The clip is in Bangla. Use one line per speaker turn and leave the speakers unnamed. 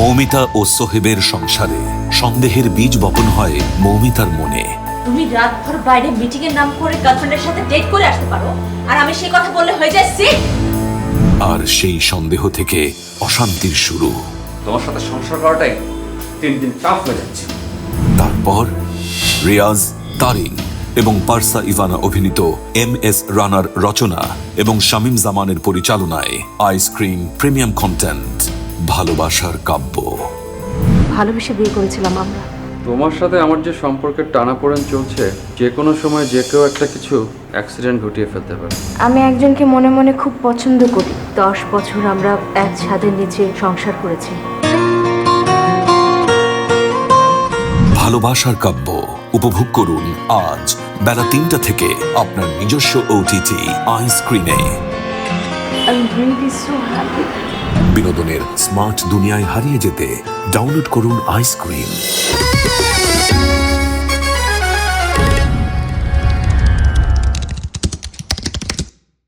মৌমিতা ও সোহেবের সংসারে। সন্দেহের বীজ বপন হয় মৌমিতার মনে।
তুমি রাতভর বাইরে মিটিং এর নাম করে গার্লফ্রেন্ডের সাথে ডেট করে আসতে পারো আর আমি সেই কথা বললে হয়ে যায়
আর সেই সন্দেহ থেকে অশান্তির শুরু।
তোমার সাথে সংসার করাটাই তিন দিন টাফ হয়ে যাচ্ছে।
তারপর রিয়াজ তারিন এবং পার্সা ইভানা অভিনীত এম এস রানার রচনা এবং শামীম জামানের পরিচালনায় আইসক্রিম প্রিমিয়াম কন্টেন্ট ভালোবাসার কাব্য।
ভালোবেসে বিয়ে করেছিলাম আমরা।
তোমার সাথে আমার যে সম্পর্কের টানাপোড়েন চলছে যে কোনো সময় যে কেউ একটা কিছু অ্যাক্সিডেন্ট ঘটিয়ে ফেলতে পারে।
আমি একজনকে মনে মনে খুব পছন্দ করি। দশ বছর আমরা এক ছাদের নিচে সংসার করেছি।
ভালোবাসার কাব্য উপভোগ করুন আজ বেলা তিনটা থেকে আপনার নিজস্ব ওটিটি আইস্ক্রিনে
I'm really so happy.
বিনোদনের স্মার্ট দুনিয়ায় হারিয়ে যেতে ডাউনলোড করুন আইসক্রিম।